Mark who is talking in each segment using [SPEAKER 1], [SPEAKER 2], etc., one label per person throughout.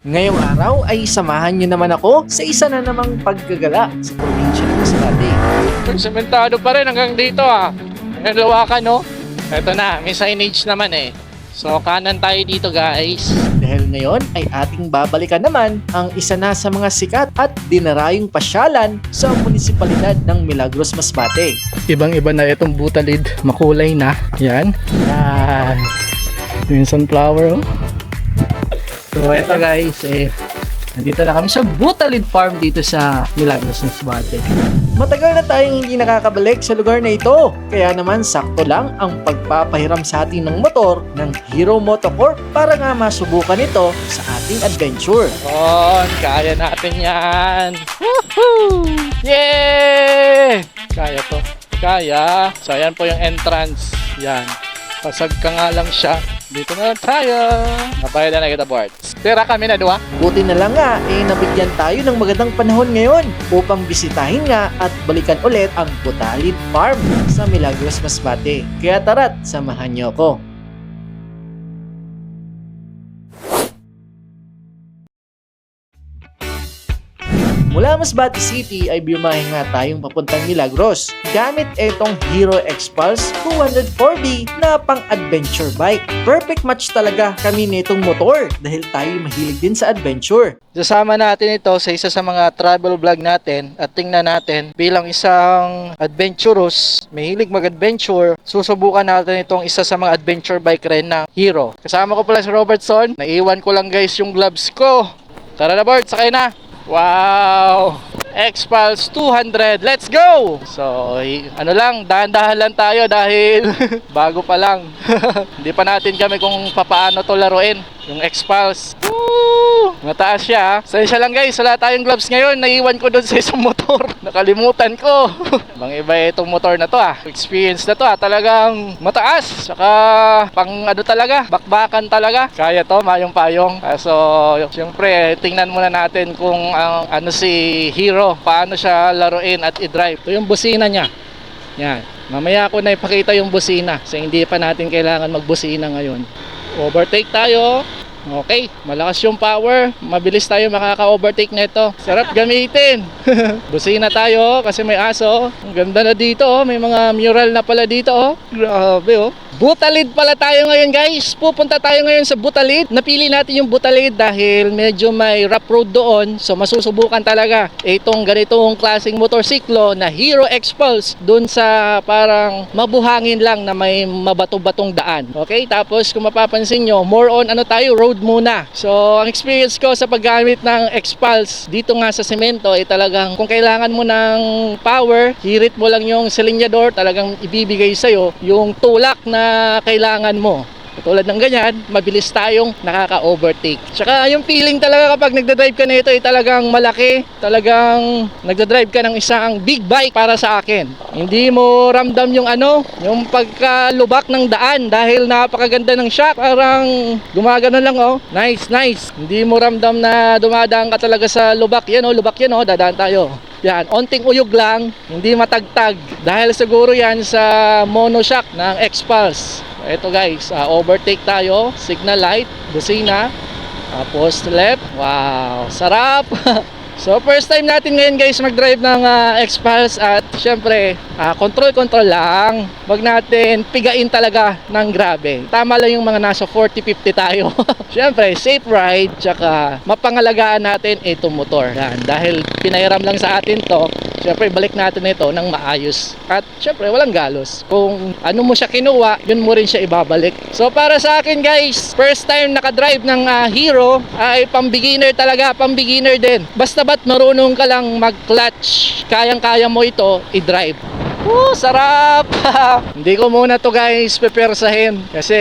[SPEAKER 1] Ngayong araw ay samahan niyo naman ako sa isa na namang paggagala sa probinsya ng Masbate.
[SPEAKER 2] Sementado pa rin hanggang dito ah. Ang lawakan no. Ito na, may signage naman eh. So kanan tayo dito guys.
[SPEAKER 1] Dahil ngayon ay ating babalikan naman ang isa na sa mga sikat at dinarayong pasyalan sa munisipalidad ng Milagros Masbate.
[SPEAKER 2] Ibang iba na itong butalid, makulay na. Yan. Yan. Yung sunflower oh. So ito guys eh. Nandito na kami sa Butalid Farm dito sa Milagros Masbate.
[SPEAKER 1] Matagal na tayong hindi nakakabalik sa lugar na ito. Kaya naman sakto lang ang pagpapahiram sa atin ng motor ng Hero Motocorp para nga masubukan ito sa ating adventure.
[SPEAKER 2] On, kaya natin yan. Woohoo! Yeah! Kaya to. Kaya. So, ayan po yung entrance. Yan. Pasag ka nga lang siya. Dito na lang tayo. Nabayad na kita board. Tira kami na dua.
[SPEAKER 1] Buti na lang nga, eh nabigyan tayo ng magandang panahon ngayon upang bisitahin nga at balikan ulit ang Butalid Farm sa Milagros Masbate. Kaya tara't, samahan niyo ako. Mula Masbate City ay biyahe nga tayong papuntang Milagros gamit itong Hero X-Pulse 204B na pang-adventure bike. Perfect match talaga kami nitong motor dahil tayo mahilig din sa adventure.
[SPEAKER 2] Sasama natin ito sa isa sa mga travel vlog natin at tingnan natin bilang isang adventurous, mahilig mag-adventure, susubukan natin itong isa sa mga adventure bike rin na Hero. Kasama ko pala si Robertson. Naiwan ko lang guys yung gloves ko. Tara na Bart, sakay na! Wow! X-Pulse 200, let's go! So, ano lang, dahan-dahan lang tayo dahil bago pa lang. Hindi pa natin kami kung papaano to laruin, yung X-Pulse. Woo! Mataas siya. ah. Sensya lang guys, wala tayong gloves ngayon. Naiwan ko doon sa isang motor. Nakalimutan ko. Bang iba itong motor na to ah. Experience na to ah. Talagang mataas. Saka pang ano talaga, bakbakan talaga. Kaya to, mayong payong. Kaso, syempre, tingnan muna natin kung ang ano si Hero, paano siya laruin at i-drive. Ito yung busina niya. Yan. Mamaya ako na ipakita yung busina. Kasi hindi pa natin kailangan magbusina ngayon. Overtake tayo. Okay, malakas yung power. Mabilis tayo makaka-overtake nito. Sarap gamitin. Busina tayo kasi may aso. Ang ganda na dito oh. May mga mural na pala dito oh. Grabe oh. Butalid pala tayo ngayon guys. Pupunta tayo ngayon sa Butalid. Napili natin yung Butalid dahil medyo may rough road doon. So masusubukan talaga itong ganitong klaseng motorsiklo na Hero X-Pulse doon sa parang mabuhangin lang na may mabato-batong daan. Okay? Tapos kung mapapansin nyo, more on ano tayo, road muna. So ang experience ko sa paggamit ng X-Pulse dito nga sa semento ay talagang kung kailangan mo ng power, hirit mo lang yung silinyador, talagang ibibigay sa'yo yung tulak na kailangan mo. Tulad ng ganyan, mabilis tayong nakaka-overtake. Tsaka yung feeling talaga kapag nagdadrive ka nito ay talagang malaki. Talagang nagdadrive ka ng isang big bike para sa akin. Hindi mo ramdam yung ano, yung pagkalubak ng daan dahil napakaganda ng shock. Parang gumagano lang oh. Nice, nice. Hindi mo ramdam na dumadaan ka talaga sa lubak. Yan oh, lubak yan oh, dadaan tayo. Yan, onting uyog lang, hindi matagtag. Dahil siguro yan sa monoshock ng X-Pulse. Ito guys, ah, overtake tayo, signal light, busina, tapos left. Wow, sarap! so first time natin ngayon guys mag-drive ng ah, X-Pulse at syempre, ah, control-control lang. Wag natin pigain talaga ng grabe. Tama lang yung mga nasa 40-50 tayo. syempre, safe ride, tsaka mapangalagaan natin itong motor. Yan, dahil pinahiram lang sa atin to, syempre balik natin ito ng maayos. At syempre walang galos. Kung ano mo siya kinuha, yun mo rin siya ibabalik. So para sa akin guys, first time nakadrive ng ah, Hero ay pang beginner talaga, pang beginner din. Basta ba't marunong ka lang mag-clutch, kayang-kaya mo ito i-drive. Oh, sarap! Hindi ko muna to guys pepersahin kasi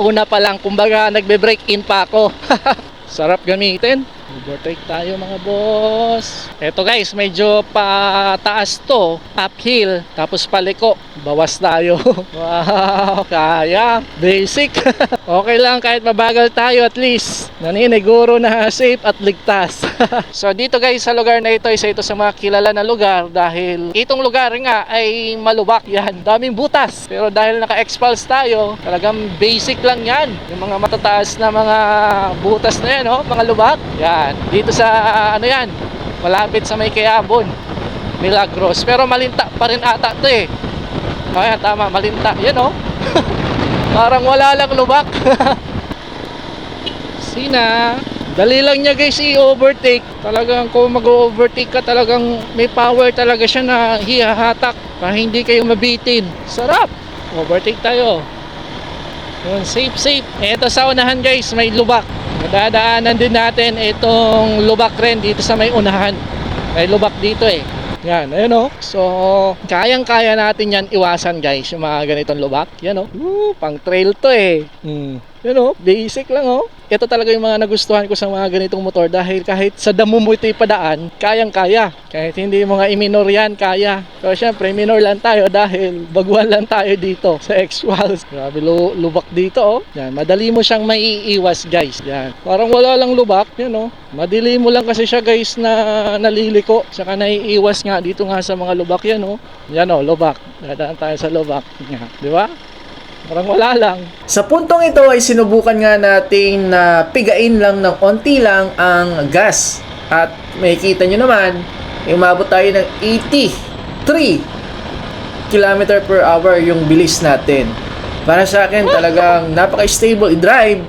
[SPEAKER 2] una pa lang kumbaga nagbe-break in pa ako. sarap gamitin. Overtake tayo mga boss. Eto guys, medyo pataas to. Uphill. Tapos paliko. Bawas tayo. wow, kaya. Basic. okay lang kahit mabagal tayo at least. Naniniguro na safe at ligtas. so dito guys sa lugar na ito, isa ito sa mga kilala na lugar dahil itong lugar nga ay malubak yan. Daming butas. Pero dahil naka-expulse tayo, talagang basic lang yan. Yung mga matataas na mga butas na yan, oh, mga lubak. Yan. Dito sa ano yan, malapit sa may Kayabon. Milagros. Pero malinta pa rin ata to eh. Kaya tama, malinta. Yan oh. Parang wala lang lubak. Sina. Dali lang niya guys i-overtake. Talagang kung mag-overtake ka talagang may power talaga siya na hihahatak para hindi kayo mabitin. Sarap. Overtake tayo. Yun, safe safe. Ito sa unahan guys, may lubak. Madadaanan din natin itong lubak rin dito sa may unahan. May lubak dito eh. Yan, ayun o. So, kayang-kaya natin yan iwasan guys, yung mga ganitong lubak. Yan o. Woo, pang trail to eh. Hmm. Yan o, basic lang o. Ito talaga yung mga nagustuhan ko sa mga ganitong motor dahil kahit sa damo mo ito ipadaan, kayang-kaya. Kahit hindi mo nga i-minor yan, kaya. Pero syempre, minor lang tayo dahil baguhan lang tayo dito sa X-Walls. Grabe, lu- lubak dito oh. Yan, madali mo siyang maiiwas guys. Yan. Parang wala lang lubak, yan oh. Madili mo lang kasi siya guys na naliliko. Saka naiiwas nga dito nga sa mga lubak yan oh. Yan oh, lubak. Dadaan tayo sa lubak. Di ba? Parang wala lang.
[SPEAKER 1] Sa puntong ito ay sinubukan nga nating na pigain lang ng onti lang ang gas. At makikita nyo naman, umabot tayo ng 83 km per hour yung bilis natin. Para sa akin talagang napaka-stable i-drive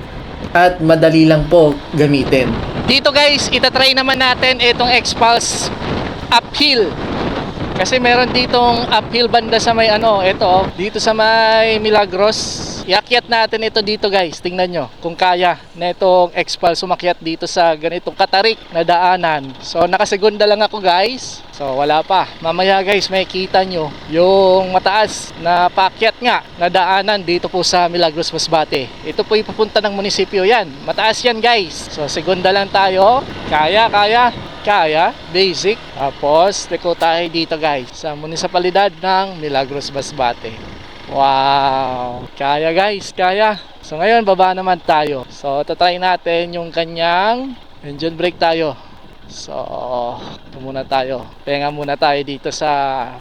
[SPEAKER 1] at madali lang po gamitin.
[SPEAKER 2] Dito guys, itatry naman natin itong X-Pulse uphill. Kasi meron ditong uphill banda sa may ano, ito, dito sa may Milagros. Iakyat natin ito dito guys, tingnan nyo kung kaya na itong X-Pulse sumakyat dito sa ganitong katarik na daanan. So nakasegunda lang ako guys. So wala pa. Mamaya guys, may kita nyo yung mataas na pakyat nga na daanan dito po sa Milagros Masbate. Ito po ipapunta ng munisipyo yan. Mataas yan guys. So segunda lang tayo. Kaya, kaya. Kaya, basic. Tapos, liko tayo dito guys sa munisipalidad ng Milagros Masbate. Wow! Kaya guys, kaya. So ngayon, baba naman tayo. So, tatry natin yung kanyang engine brake tayo. So, muna tayo. Penga muna tayo dito sa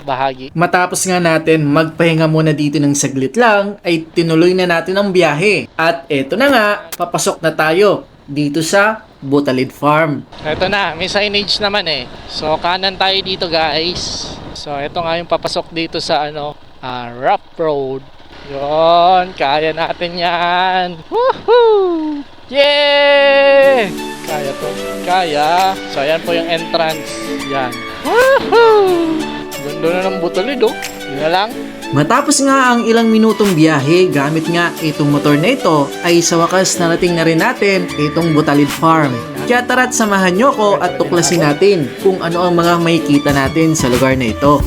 [SPEAKER 2] bahagi.
[SPEAKER 1] Matapos nga natin magpahinga muna dito ng saglit lang, ay tinuloy na natin ang biyahe. At eto na nga, papasok na tayo dito sa Butalid Farm.
[SPEAKER 2] Ito na, may signage naman eh. So, kanan tayo dito guys. So, ito nga yung papasok dito sa ano, ah, rough road. Yon, kaya natin yan. Woohoo! Yeah! Kaya to. Kaya. So, ayan po yung entrance. Yan. Woohoo! Ganda na ng butolid oh. Yun na lang.
[SPEAKER 1] Matapos nga ang ilang minutong biyahe gamit nga itong motor na ito ay sa wakas narating na rin natin itong Butalid Farm. Kaya tara't samahan nyo ko at tuklasin natin kung ano ang mga makikita natin sa lugar na ito.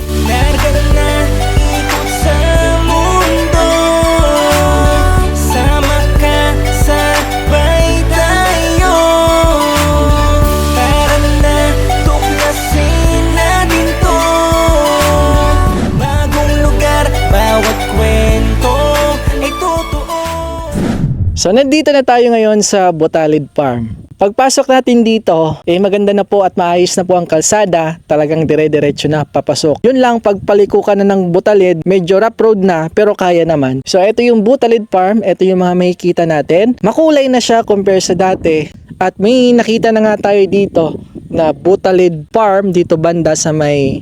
[SPEAKER 2] So nandito na tayo ngayon sa Botalid Farm. Pagpasok natin dito, eh maganda na po at maayos na po ang kalsada. Talagang dire-diretso na papasok. Yun lang, pagpaliko ka na ng Butalid, medyo rough road na pero kaya naman. So ito yung Butalid Farm, ito yung mga makikita natin. Makulay na siya compare sa dati. At may nakita na nga tayo dito na Butalid Farm dito banda sa may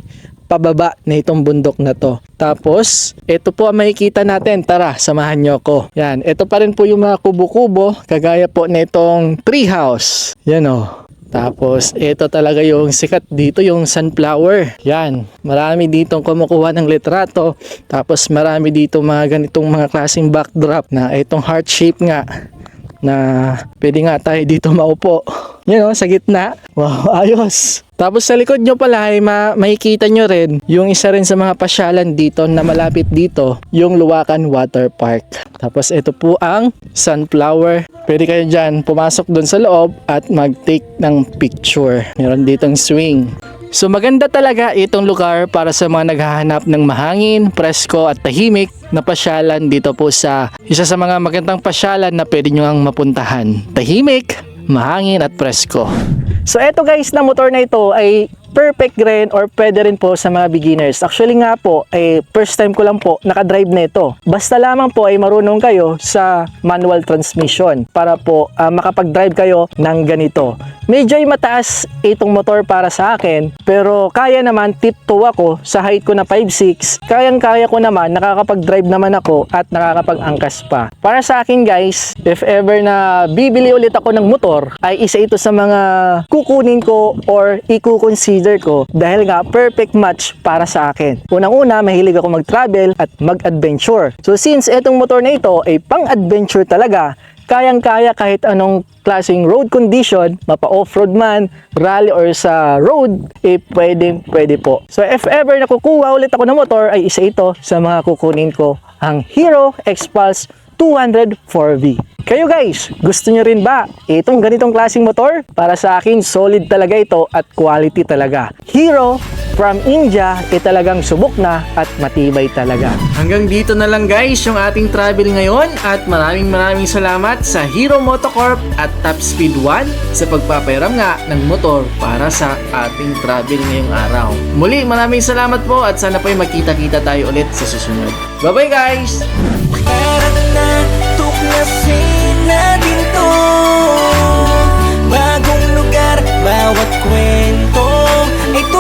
[SPEAKER 2] pababa na itong bundok na to. Tapos, ito po ang makikita natin. Tara, samahan nyo ko. Yan, ito pa rin po yung mga kubo-kubo, kagaya po na itong treehouse. Yan o. Tapos, ito talaga yung sikat dito, yung sunflower. Yan, marami ditong kumukuha ng litrato. Tapos, marami dito mga ganitong mga klaseng backdrop na itong heart shape nga na pwede nga tayo dito maupo. Yan o, sa gitna. Wow, ayos. Tapos sa likod nyo pala ay ma- makikita nyo rin yung isa rin sa mga pasyalan dito na malapit dito, yung Luwakan Water Park. Tapos ito po ang sunflower. Pwede kayo dyan pumasok doon sa loob at mag-take ng picture. Meron ditong swing. So maganda talaga itong lugar para sa mga naghahanap ng mahangin, presko at tahimik na pasyalan dito po sa isa sa mga magandang pasyalan na pwede nyo ang mapuntahan. Tahimik, mahangin at presko. So eto guys na motor na ito ay perfect rin or pwede rin po sa mga beginners. Actually nga po, eh, first time ko lang po nakadrive na ito. Basta lamang po ay marunong kayo sa manual transmission para po ah, makapag-drive kayo ng ganito. Medyo ay mataas itong motor para sa akin pero kaya naman tip 2 ako sa height ko na 5'6". Kayang-kaya ko naman, nakakapag-drive naman ako at nakakapag-angkas pa. Para sa akin guys, if ever na bibili ulit ako ng motor, ay isa ito sa mga kukunin ko or i-consider ko dahil nga perfect match para sa akin. Unang-una, mahilig ako mag-travel at mag-adventure. So since itong motor na ito ay pang-adventure talaga, kayang-kaya kahit anong klaseng road condition, mapa off-road man, rally or sa road, eh pwede, pwede po. So if ever nakukuha ulit ako ng motor, ay isa ito sa mga kukunin ko, ang Hero X-Pulse 204V. Kayo guys, gusto nyo rin ba itong ganitong klaseng motor? Para sa akin, solid talaga ito at quality talaga. Hero from India, eh talagang subok na at matibay talaga.
[SPEAKER 1] Hanggang dito na lang guys yung ating travel ngayon at maraming maraming salamat sa Hero Motocorp at Top Speed 1 sa pagpapairam nga ng motor para sa ating travel ngayong araw. Muli maraming salamat po at sana po ay magkita-kita tayo ulit sa susunod. Bye-bye guys!
[SPEAKER 3] Parang natuklasin na din Bagong lugar, bawat kwento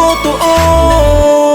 [SPEAKER 3] ことを。